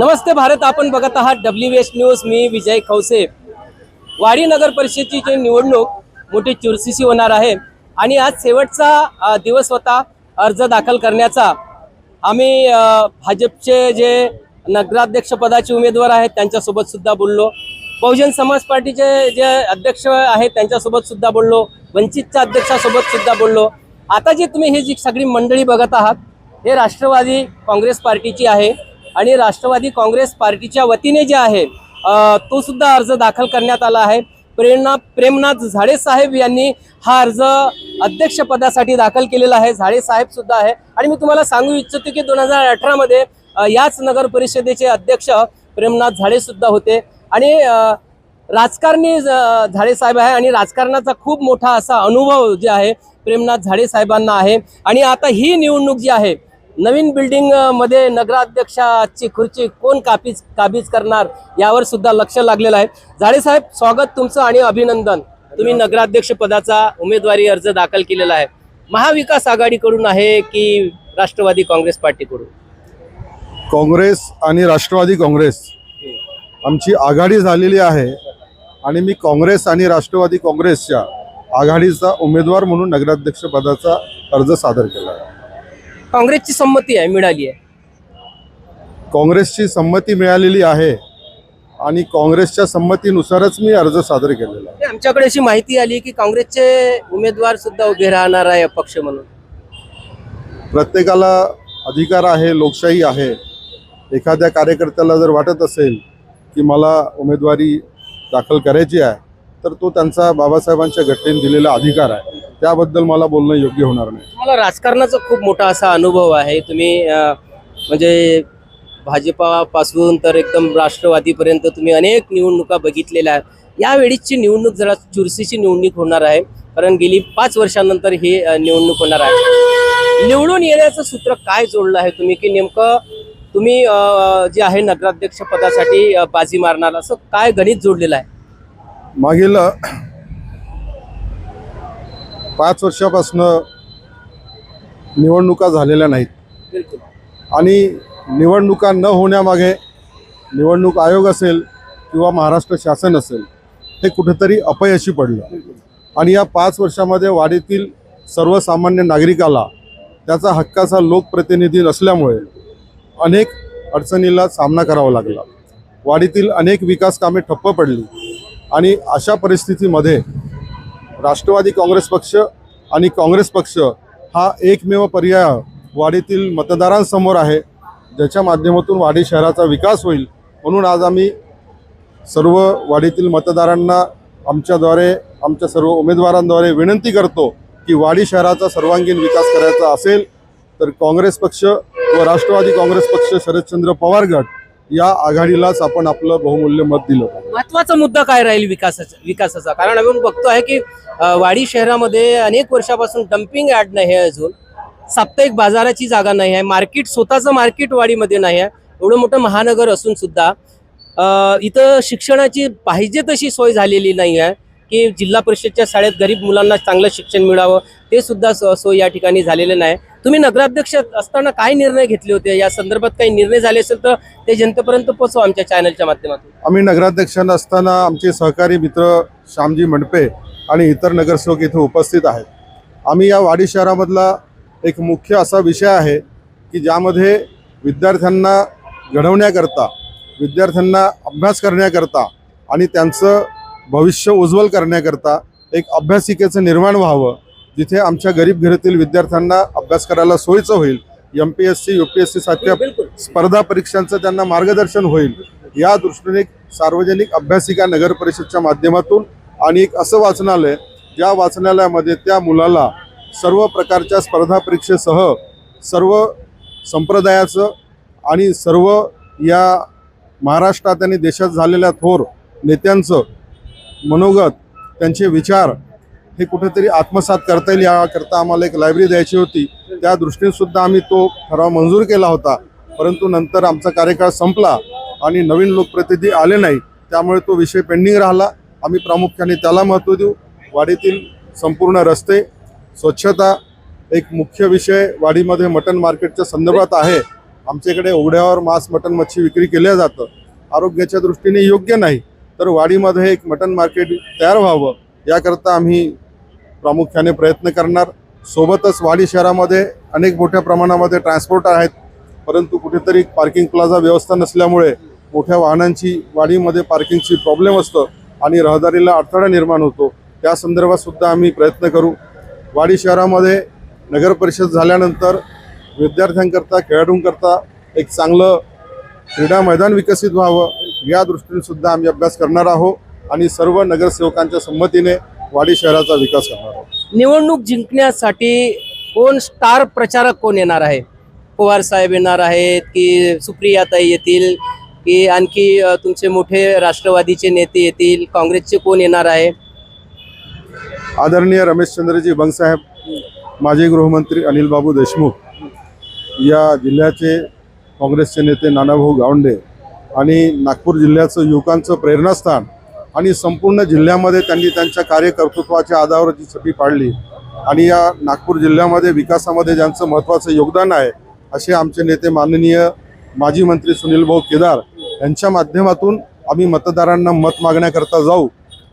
नमस्ते भारत आपण बघत आहात डब्ल्यू एस न्यूज मी विजय खवसे वाडी नगर परिषदेची जी निवडणूक मोठी चुरशीशी होणार आहे. आणि आज शेवटचा दिवस होता अर्ज दाखल करण्याचा. आम्ही भाजपचे जे नगराध्यक्षपदाचे उमेदवार आहेत त्यांच्यासोबत सुद्धा बोललो. बहुजन समाज पार्टीचे जे अध्यक्ष आहेत त्यांच्यासोबत सुद्धा बोललो. वंचितच्या अध्यक्षासोबत सुद्धा बोललो. आता जी तुम्ही ही जी सगळी मंडळी बघत आहात हे राष्ट्रवादी काँग्रेस पार्टीची आहे. आणि राष्ट्रवादी काँग्रेस पार्टीच्या वतीने जे आहे तो सुद्धा अर्ज दाखल करण्यात आला आहे. प्रेरणा प्रेमनाथ झाडे साहेब यांनी हा अर्ज अध्यक्षपदासाठी दाखल केलेला आहे. झाडे साहेब सुद्धा आहे. आणि मी तुम्हाला सांगू इच्छितो की दोन हजार अठरामध्ये याच नगर परिषदेचे अध्यक्ष प्रेमनाथ झाडे सुद्धा होते. आणि राजकारणी झाडे साहेब आहे आणि राजकारणाचा खूप मोठा असा अनुभव जे आहे प्रेमनाथ झाडे साहेबांना आहे. आणि आता ही निवडणूक जी आहे नवीन बिल्डिंग अ, मध्ये नगराध्यक्षाची खुर्ची कोण काबीज काबीज करणार यावर सुद्धा लक्ष लागलेलं आहे. झाडे साहेब स्वागत तुमचं आणि अभिनंदन. तुम्ही नगराध्यक्ष पदाचा उमेदवारी अर्ज दाखल केलेला आहे. महाविकास आघाडीकडून आहे की राष्ट्रवादी काँग्रेस पार्टीकडून? काँग्रेस आणि राष्ट्रवादी काँग्रेस. आमची आघाडी झालेली आहे आणि मी काँग्रेस आणि राष्ट्रवादी काँग्रेसच्या आघाडीचा उमेदवार म्हणून नगराध्यक्ष पदाचा अर्ज सादर केला आहे. काँग्रेसची संमती आहे मिळाली आहे. काँग्रेसची संमती मिळालेली आहे आणि काँग्रेसच्या संमतीनुसारच मी अर्ज सादर केलेला आहे. आमच्याकडे अशी माहिती आली की काँग्रेसचे उमेदवार सुद्धा उभे राहणार आहे अपक्ष म्हणून. प्रत्येकाला अधिकार आहे लोकशाही आहे. एखाद्या कार्यकर्त्याला जर वाटत असेल की मला उमेदवारी दाखल करायची आहे तर तो त्यांचा बाबासाहेबांच्या घटनेने दिलेला अधिकार आहे. त्याबद्दल मला बोलणं योग्य होणार नाही. तुम्हाला राजकारणाचा खूप मोठा असा अनुभव आहे. तुम्ही अं, म्हणजे भाजपापासून तर एकदम राष्ट्रवादीपर्यंत तुम्ही अनेक निवडणुका बघितलेल्या आहेत. यावेळीची निवडणूक जरा चुरशीची निवडणूक होणार आहे. कारण गेली पाच वर्षांनंतर ही अं, निवडणूक होणार आहे. निवडून येण्याचं सूत्र काय जोडलं आहे तुम्ही? की नेमकं तुम्ही अं, जे आहे नगराध्यक्ष पदासाठी अं, बाजी मारणार असं काय गणित जोडलेलं आहे? मागील अ, पाच वर्षापासनं निवडणुका झालेल्या नाहीत. आणि निवडणुका न होण्यामागे निवडणूक आयोग असेल किंवा महाराष्ट्र शासन असेल हे कुठेतरी अपयशी पडलं. आणि या पाच वर्षामध्ये वाडीतील सर्वसामान्य नागरिकाला त्याचा हक्काचा लोकप्रतिनिधी नसल्यामुळे अनेक अडचणीला सामना करावा लागला. वाडीतील अनेक विकास कामे ठप्प पडली. आणि अशा परिस्थितीमध्ये राष्ट्रवादी काँग्रेस पक्ष आणि काँग्रेस पक्ष हा एकमेव पर्याय वाडीतील मतदारांसमोर आहे. ज्याच्या माध्यमातून वाडी शहराचा विकास होईल. म्हणून आज आम्ही सर्व वाडीतील मतदारांना आमच्याद्वारे आमच्या सर्व उमेदवारांद्वारे विनंती करतो की वाडी शहराचा सर्वांगीण विकास करायचा असेल तर काँग्रेस पक्ष व राष्ट्रवादी काँग्रेस पक्ष शरदचंद्र पवार गट या आघाडीलाच आपण आपलं बहुमूल्य मत दिलं महत्त्वाचा मुद्दा काय राहील विकासाचा विकासाचा? कारण आपण बघतो आहे की वाडी शहरामध्ये अनेक वर्षापासून डम्पिंग ॲड नाही आहे अजून. साप्ताहिक बाजाराची जागा नाही आहे. मार्केट स्वतःचं मार्केट वाडीमध्ये नाही आहे. एवढं मोठं महानगर असून सुद्धा इथं शिक्षणाची पाहिजे तशी सोय झालेली नाही आहे. की जिल्हा परिषदच्या शाळेत गरीब मुलांना चांगलं शिक्षण मिळावं ते सुद्धा सो- सोय या ठिकाणी झालेलं नाही. तुम्ही नगराध्यक्ष असताना काय निर्णय घेतले होते? या संदर्भात काही निर्णय झाले असेल तर ते जनतेपर्यंत पोहोचवा आमच्या चॅनलच्या माध्यमातून. आम्ही नगराध्यक्ष असताना आमचे सहकारी मित्र श्यामजी मंडपे आणि इतर नगरसेवक इथे उपस्थित आहेत. आम्ही या वाडी शहरामधला एक मुख्य असा विषय आहे की ज्यामध्ये विद्यार्थ्यांना घडवण्याकरता विद्यार्थ्यांना अभ्यास करण्याकरता आणि त्यांचं भविष्य उज्ज्वल करण्याकरता एक अभ्यासिकेचं निर्माण व्हावं जिथे आमच्या गरीब घरातील विद्यार्थ्यांना अभ्यास करायला सोयीचं होईल. M P S C U P S C सारख्या स्पर्धा परीक्षांचं त्यांना मार्गदर्शन होईल. या दृष्टीने सार्वजनिक अभ्यासिका नगर परिषदच्या माध्यमातून आणि एक असं वाचनालय ज्या वाचनालयामध्ये त्या मुलाला सर्व प्रकारच्या स्पर्धा परीक्षेसह सर्व संप्रदायाचं आणि सर्व या महाराष्ट्रात आणि देशात झालेल्या थोर नेत्यांचं मनोगत त्यांचे विचार हे कुठेतरी आत्मसात करता येईल याकरता आम्हाला एक लायब्ररी द्यायची होती. त्या दृष्टीनेसुद्धा आम्ही तो ठराव मंजूर केला होता. परंतु नंतर आमचा कार्यकाळ संपला आणि नवीन लोकप्रतिनिधी आले नाही त्यामुळे तो विषय पेंडिंग राहिला. आम्ही प्रामुख्याने त्याला महत्त्व देऊ. वाडीतील संपूर्ण रस्ते स्वच्छता एक मुख्य विषय. वाडीमध्ये मटन मार्केटच्या संदर्भात आहे. आमच्याकडे उघड्यावर मांस मटण मच्छी विक्री केल्या जातं. आरोग्याच्या दृष्टीने योग्य नाही. तर वाडीमध्ये एक मटन मार्केट तयार व्हावं याकरता आम्ही प्रामुख्याने प्रयत्न करणार. सोबतच वाडी शहरामध्ये अनेक मोठ्या प्रमाणामध्ये ट्रान्सपोर्ट आहेत परंतु कुठेतरी पार्किंग प्लाझा व्यवस्था नसल्यामुळे मोठ्या वाहनांची वाडीमध्ये पार्किंगची प्रॉब्लेम असतं आणि रहदारीला अडथळा निर्माण होतो. त्या संदर्भात सुद्धा आम्ही प्रयत्न करू. वाडी शहरामध्ये नगर परिषद झाल्यानंतर विद्यार्थ्यांकरता खेळाडूंकरता एक चांगलं क्रीडा मैदान विकसित व्हावं. या दृष्टीने सुद्धा आम्ही अभ्यास करणार आहोत आणि सर्व नगरसेवकांच्या संमतीने वाडी शहराचा विकास करणार आहोत. निवडणूक जिंकण्यासाठी कोण स्टार प्रचारक कोण येणार आहे? पवार साहेब येणार आहेत की सुप्रियाताई येतील की आणखी तुमचे मोठे राष्ट्रवादीचे नेते येतील? काँग्रेसचे कोण येणार आहे? आदरणीय रमेशचंद्रजी बंगसाहेब माजी गृहमंत्री अनिल बाबू देशमुख या जिल्ह्याचे काँग्रेसचे नेते नानाभाऊ गावंडे आणि नागपूर जिल्ह्याचं युवकांचं प्रेरणास्थान आणि संपूर्ण जिल्ह्यामध्ये त्यांनी त्यांच्या कार्यकर्तृत्वाच्या आधारावर जी छबी पाडली आणि या नागपूर जिल्ह्यामध्ये विकासामध्ये ज्यांचं महत्त्वाचं योगदान आहे असे आमचे नेते माननीय माजी मंत्री सुनील भाऊ केदार यांच्या माध्यमातून आम्ही मतदारांना मत मागण्याकरता जाऊ.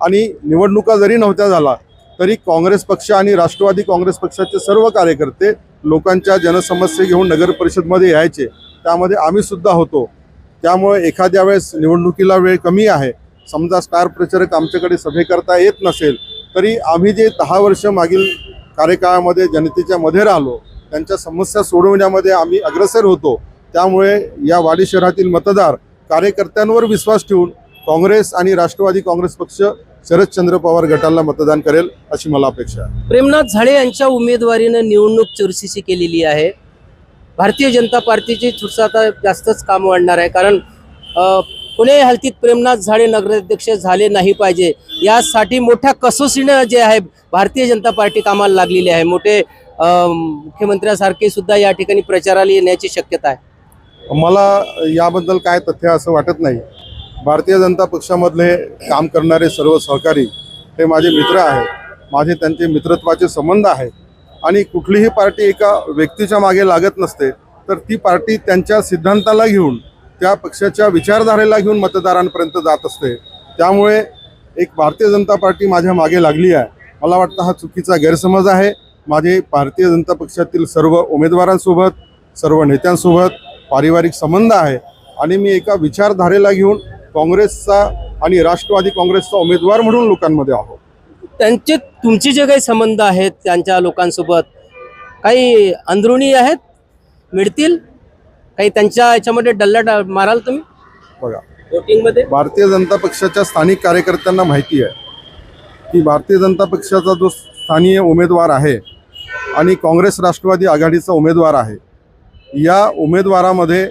आणि निवडणुका जरी नव्हत्या झाला तरी काँग्रेस पक्ष आणि राष्ट्रवादी काँग्रेस पक्षाचे सर्व कार्यकर्ते लोकांच्या जनसमस्या घेऊन नगर परिषदमध्ये यायचे. त्यामध्ये आम्ही सुद्धा होतो. त्यामुळे एखाद्या वेळेस निवडणुकीला वेळ कमी आहे. समजा स्टार प्रचारक आमच्याकडे सभेकरता येत नसेल तरी आम्ही जे दहा वर्ष मागील कार्यकाळामध्ये जनतेच्या मध्ये राहिलो त्यांच्या समस्या सोडवण्यामध्ये आम्ही अग्रसर होतो. त्यामुळे या वाडी शहरातील मतदार कार्यकर्त्यांवर विश्वास ठेवून काँग्रेस आणि राष्ट्रवादी काँग्रेस पक्ष शरदचंद्र पवार गटाला मतदान करेल अशी मला अपेक्षा आहे. प्रेमनाथ झाडे यांच्या उमेदवारीनं निवडणूक चुरशीची केलेली आहे. भारतीय जनता पार्टीची चुरसा आता जास्तच काम वाढणार आहे. कारण अ, हलतीत प्रेमनाथ झाडे नगराध्यक्ष झाले नाही पाहिजे. यासाठी मोठ्या कसोशीनं जे आहे भारतीय जनता पार्टी कामाला लागलेली आहे. मोठे मुख्यमंत्र्यासारखे सुद्धा या ठिकाणी प्रचाराला येण्याची शक्यता आहे. मला याबद्दल काय तथ्य असं वाटत नाही. भारतीय जनता पक्षामधले काम करणारे सर्व सहकारी हे माझे मित्र आहेत. माझे त्यांचे मित्रत्वाचे संबंध आहेत. आणि कुठलीही पार्टी एका व्यक्तीच्या मागे लागत नसते तर ती पार्टी त्यांच्या सिद्धांताला घेऊन त्या पक्षाच्या विचारधारेला घेऊन मतदारांपर्यंत जात असते. त्यामुळे एक भारतीय जनता पार्टी माझ्या मागे लागली आहे. मला वाटतं हा चुकीचा गैरसमज आहे. माझे भारतीय जनता पक्षातील सर्व उमेदवारांसोबत सर्व नेत्यांसोबत पारिवारिक संबंध आहे आणि मी एका विचारधारेला घेऊन काँग्रेसचा आणि राष्ट्रवादी काँग्रेसचा उमेदवार म्हणून लोकांमध्ये आहो त्यांचे तुमचे जे काही संबंध आहेत त्यांच्या लोकांसोबत काही अंदरुणी आहेत? मिळतील? काही त्यांच्या याच्यामध्ये डल्ला माराल तुम्ही? बघा. वोटिंगमध्ये भारतीय जनता पक्षाच्या स्थानिक कार्यकर्त्यांना माहिती आहे की भारतीय जनता पक्षाचा जो स्थानीय उमेदवार आहे आणि काँग्रेस राष्ट्रवादी आघाडीचा उमेदवार आहे या उमेदवारामध्ये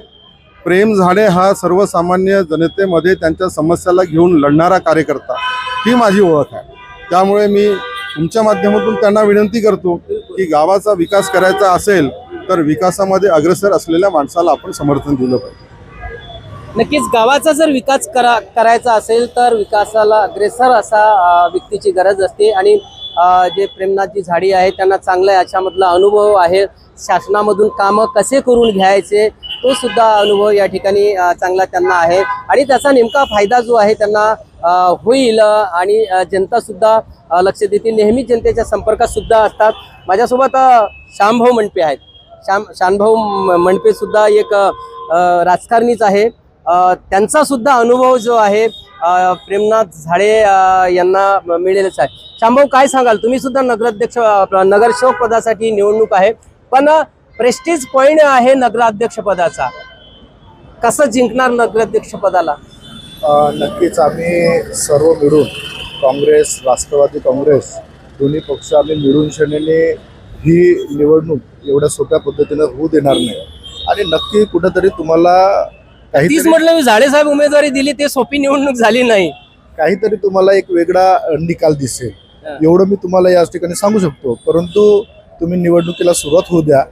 प्रेम झाडे हा सर्वसामान्य जनतेमध्ये त्यांच्या समस्याला घेऊन लढणारा कार्यकर्ता ही माझी ओळख आहे. त्यामुळे मी तुमच्या माध्यमातून त्यांना विनंती करतो की गावाचा विकास करायचा असेल तर विकासामध्ये अग्रसर असलेल्या माणसाला आपण समर्थन दिलं पाहिजे. नक्कीच गावाचा जर विकास करा करायचा असेल तर विकासाला अग्रेसर असा व्यक्तीची गरज असते आणि जे प्रेमनाथजी झाडी आहे त्यांना चांगला याच्यामधला अनुभव आहे. शासनामधून कामं कसे करून घ्यायचे तो सुद्धा अनुभव या ठिकाणी चांगला त्यांना आहे. आणि त्याचा नेमका फायदा जो आहे त्यांना होईल आणि जनता सुद्धा लक्ष देतील. नेहमी जनतेच्या संपर्कात सुद्धा असतात. माझ्यासोबत श्यामभाऊ मंडपे आहेत. श्याम श्यामभाऊ मंडपे सुद्धा एक राजकारणीच आहे. त्यांचा सुद्धा अनुभव जो आहे प्रेमनाथ झाडे यांना मिळेलच आहे. श्यामभाऊ काय सांगाल? तुम्ही सुद्धा नगराध्यक्ष नगरसेवक पदासाठी निवडणूक आहे. पण प्रेस्टीज पॉईंट आहे नगराध्यक्ष पदाचा. कसं जिंकणार नगराध्यक्ष पदाला? नक्कीच आम्ही सर्व मिळून काँग्रेस राष्ट्रवादी काँग्रेस दोन्ही पक्ष आम्ही मिळून शनेने ही निवडणूक एवढ्या सोप्या पद्धतीनं होऊ देणार नाही. आणि नक्की कुठंतरी तुम्हाला तीच काहीतरी म्हटलं मी झाडे साहेब उमेदवारी दिली ते सोपी निवडणूक झाली नाही. काहीतरी तुम्हाला एक वेगळा निकाल दिसेल. एवढं मी तुम्हाला याच ठिकाणी सांगू शकतो. परंतु तुम्ही निवडणुकीला सुरुवात होऊ द्या.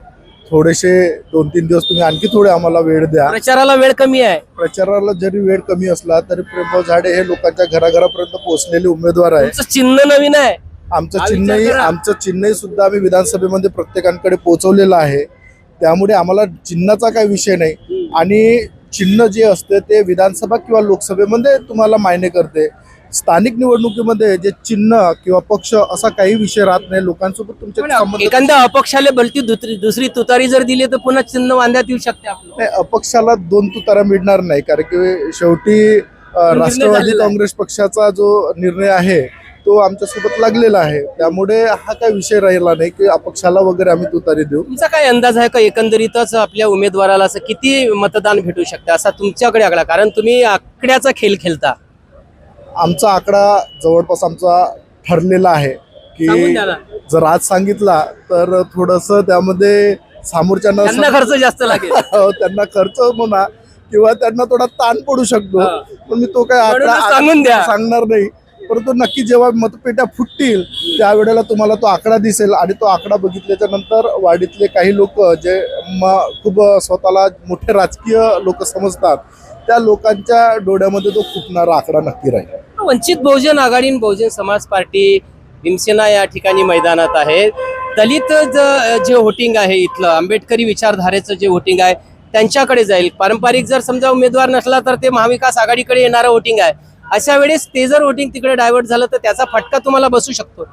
थोडेसे दोन तीन दिवस तुम्ही आणखी थोडे आम्हाला वेळ द्या. प्रचाराला वेळ कमी आहे. प्रचाराला जरी वेळ कमी असला तरी प्रेमभाऊ झाडे हे लोकांच्या घराघरापर्यंत पोहोचलेले उमेदवार आहे. तुमचं चिन्ह नवीन आहे. आमचं चिन्हही. आमचं चिन्हही सुद्धा आम्ही विधानसभेमध्ये प्रत्येकांकडे पोहोचवलेलं आहे. त्यामुळे आम्हाला चिन्हाचा काही विषय नाही. आणि चिन्ह जे असते ते विधानसभा किंवा लोकसभेमध्ये तुम्हाला मायने करते. स्थानिक निवडणुकीमध्ये जे चिन्ह किंवा पक्ष असा काही विषय राहत नाही लोकांसोबत तुमचे पण संबंध एखाद्या अपक्षाला बलती दुसरी दुसरी तुतारी जर दिली तर पुन्हा चिन्ह बांधण्यात येऊ शकते नाही, अपक्षाला दोन तुतारा मिळणार नाही कारण की शेवटी राष्ट्रवादी. काँग्रेस पक्षाचा जो निर्णय आहे तो आमच्यासोबत लागलेला आहे. त्यामुळे हा काही विषय राहिला नाही की अपक्षाला वगैरे आम्ही तुतारी देऊ. तुमचा काय अंदाज आहे का एकंदरीतच आपल्या उमेदवाराला असं किती मतदान भेटू शकते असा तुमच्याकडे आकडा? कारण तुम्ही आकड्याचा खेळ खेळता. आमचा आकडा जवळपास आमचा ठरलेला आहे की. जर आज सांगितला तर थोडस त्यामध्ये सामोरच्यांना खर्च जास्त लागेल हो, त्यांना खर्च म्हणा किंवा त्यांना थोडा ताण पडू शकतो. पण मी तो काय आकडा सांगून द्या. सांगणार नाही परंतु नक्की जेव्हा मतपेट्या फुटतील त्यावेळेला तुम्हाला तो आकडा दिसेल आणि तो आकडा बघितल्याच्या नंतर वाडीतले काही लोक जे खूप स्वतःला मोठे राजकीय लोक समजतात त्या लोकांच्या डोळ्यामध्ये तो फुटणारा आकडा नक्की राहील वंचित बहुजन आघाडी बहुजन समाज पार्टी भीमसेना या ठिकाणी मैदानात आहे. दलित जे वोटिंग आहे इथलं आंबेडकरी विचारधारेचं जे व्होटिंग आहे त्यांच्याकडे जाईल. पारंपरिक जर समजा उमेदवार नसला तर ते महाविकास आघाडीकडे येणारं व्होटिंग आहे. अशा वेळेस ते जर व्होटिंग तिकडे डायव्हर्ट झालं तर त्याचा फटका तुम्हाला बसू शकतो.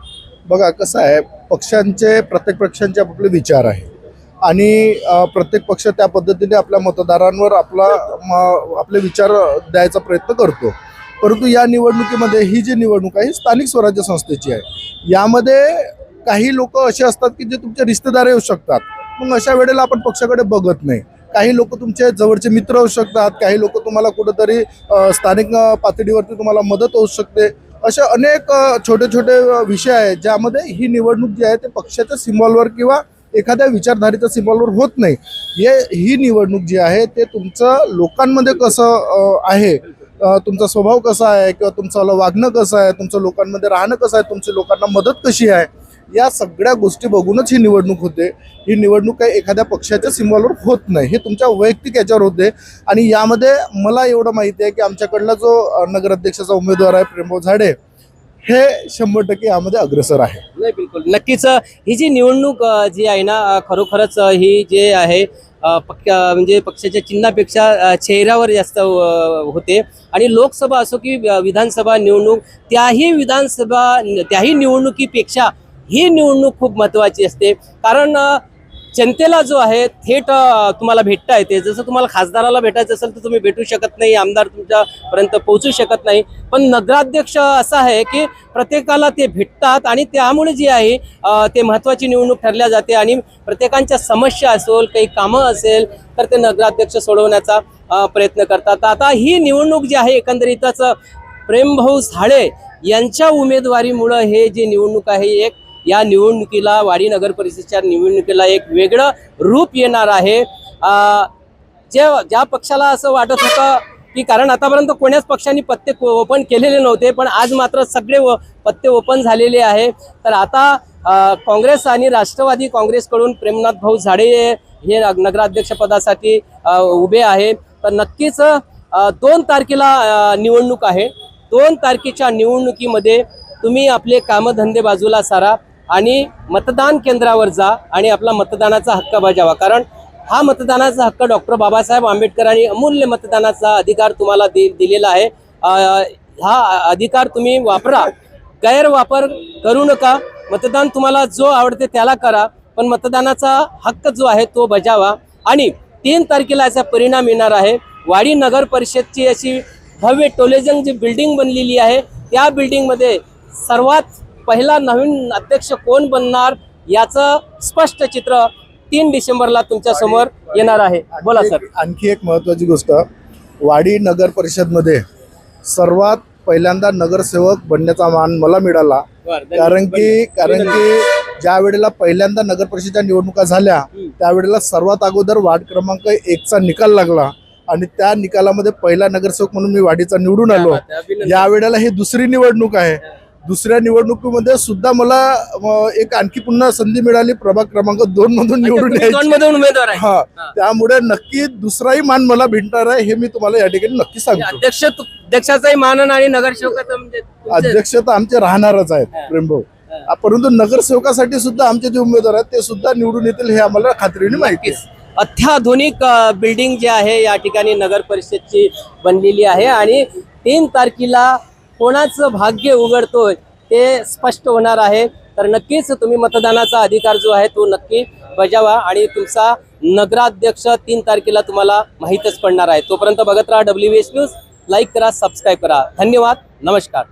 बघा कसं आहे पक्षांचे प्रत्येक पक्षांचे आपले विचार आहे. आणि प्रत्येक पक्ष त्या पद्धतीने आपल्या मतदारांवर आपला म- आपले विचार द्यायचा प्रयत्न करतो. परंतु या निवडणुकीमध्ये ही जी निवडणूक आहे स्थानिक स्वराज्य संस्थेची आहे. यामध्ये काही लोक असे असतात की जे तुमचे रिश्तेदार येऊ शकतात. मग अशा वेळेला आपण पक्षाकडे बघत नाही. काही लोक तुमचे जवळचे मित्र होऊ शकतात काही लोक तुम्हाला कुठंतरी स्थानिक पातळीवरती तुम्हाला मदत होऊ शकते. असे अनेक छोटे छोटे विषय आहेत ज्यामध्ये ही निवडणूक जी आहे ते पक्षाच्या सिम्बॉलवर किंवा एखाद्या विचारधारेच्या सिम्बॉलवर होत नाही. हे ही निवडणूक जी आहे ते तुमचं लोकांमध्ये कसं आहे तुमचा स्वभाव कसा आहे किंवा तुमचं वागणं कसं आहे तुमचं लोकांमध्ये राहणं कसं आहे तुमची लोकांना मदत कशी आहे या सगळ्या गोष्टी बघूनच ही निवडणूक होते. ही निवडणूक काही एखाद्या पक्षाच्या सिम्बॉलवर होत नाही. हे तुमच्या वैयक्तिक याच्यावर होते. आणि यामध्ये मला एवढं माहिती आहे की आमच्याकडला जो नगराध्यक्षाचा उमेदवार आहे प्रेमभाऊ झाडे हे शंभर टक्के यामध्ये अग्रेसर आहे. नाही बिलकुल. नक्कीच ही जी निवडणूक जी आहे ना खरोखरच ही जे आहे पक्ष म्हणजे पक्षाच्या चिन्हापेक्षा चेहऱ्यावर जास्त होते. आणि लोकसभा असो की विधानसभा निवडणूक त्याही विधानसभा त्याही निवडणुकीपेक्षा ही निवडणूक खूप महत्त्वाची असते. कारण जनतेला जो आहे थेट तुम्हाला भेटता येते. जसं तुम्हाला खासदाराला भेटायचं असेल तर तुम्ही भेटू शकत नाही आमदार तुमच्यापर्यंत पोहोचू शकत नाही. पण नगराध्यक्ष असं आहे की प्रत्येकाला ते भेटतात आणि त्यामुळे जी आहे ते महत्त्वाची निवडणूक ठरल्या जाते आणि प्रत्येकांच्या समस्या असेल काही कामं असेल तर ते नगराध्यक्ष सोडवण्याचा प्रयत्न करतात. आता ही निवडणूक जी आहे एकंदरीतच प्रेमभाऊ झाडे यांच्या उमेदवारीमुळं हे जी निवडणूक आहे एक या निवडणुकीला वाडी नगर परिषदेच्या निवडणुकीला एक वेगळं रूप येणार आहे. जे ज्या पक्षाला असं वाटत होतं की कारण आतापर्यंत कोण्याच पक्षांनी पत्ते ओपन केलेले नव्हते पण आज मात्र सगळे व- पत्ते ओपन झालेले आहे. तर आता काँग्रेस आणि राष्ट्रवादी काँग्रेसकडून प्रेमनाथ भाऊ झाडे हे नगराध्यक्षपदासाठी उभे आहे. तर नक्कीच दोन तारखेला निवडणूक आहे. दोन तारखेच्या निवडणुकीमध्ये तुम्ही आपले कामधंदे बाजूला सारा. आणि मतदान केंद्रावर जा आणि आपला मतदानाचा हक्क बजावा. कारण हा मतदानाचा हक्क डॉक्टर बाबासाहेब आंबेडकरांनी अमूल्य मतदानाचा अधिकार तुम्हाला दि दिलेला आहे. हा अधिकार तुम्ही वापरा. गैरवापर करू नका. मतदान तुम्हाला जो आवडते त्याला करा. पण मतदानाचा हक्क जो आहे तो बजावा. आणि तीन तारखेला याचा परिणाम येणार आहे. वाडी नगर परिषदची अशी भव्य टोलेजंग जी बिल्डिंग बनलेली आहे त्या बिल्डिंगमध्ये सर्वात पहिला नवीन अध्यक्ष कोण बनणार याचं स्पष्ट चित्र तीन डिसेंबरला तुमच्यासमोर येणार आहे. बोला सर. आणखी एक महत्वाची गोष्ट वाडी नगर परिषदमध्ये सर्वात पहिल्यांदा नगरसेवक बनण्याचा मान मला मिळाला. कारण की कारण की ज्या वेळेला पहिल्यांदा नगर परिषदेच्या निवडणुका झाल्या त्यावेळेला सर्वात अगोदर वार्ड क्रमांक एकचा निकाल लागला. आणि त्या निकालामध्ये पहिला नगरसेवक म्हणून मी वाडीचा निवडून आलो. या वेळेला ही दुसरी निवडणूक आहे. दुसऱ्या निवडणुकीमध्ये सुद्धा मला एक आणखी पुन्हा संधी मिळाली. प्रभाग क्रमांक दोन मधून निवडून उमेदवार आहे. हा. त्यामुळे नक्की दुसराही मान मला भेटणार आहे हे मी तुम्हाला या ठिकाणी नक्की सांगतो. अध्यक्ष अध्यक्षाचाही मानन आणि नगरसेवकाचं म्हणजे अध्यक्ष तर आमचे राहणारच आहेत प्रेमभाऊ. परंतु नगरसेवकासाठी सुद्धा आमचे जे उमेदवार आहेत ते सुद्धा निवडून येतील हे आम्हाला खात्रीने माहिती आहे. अत्याधुनिक बिल्डिंग जी आहे या ठिकाणी नगर परिषदची बनलेली आहे आणि तीन तारखेला कोणाचं भाग्य उघडतोय ते स्पष्ट होणार आहे. तर नक्कीच तुम्ही मतदानाचा अधिकार जो आहे तो नक्की बजावा आणि तुमचा नगराध्यक्ष तीन तारखेला तुम्हाला माहीतच पडणार आहे. तोपर्यंत बघत राहा डब्ल्यू एस न्यूज लाईक करा सबस्क्राईब करा. धन्यवाद. नमस्कार.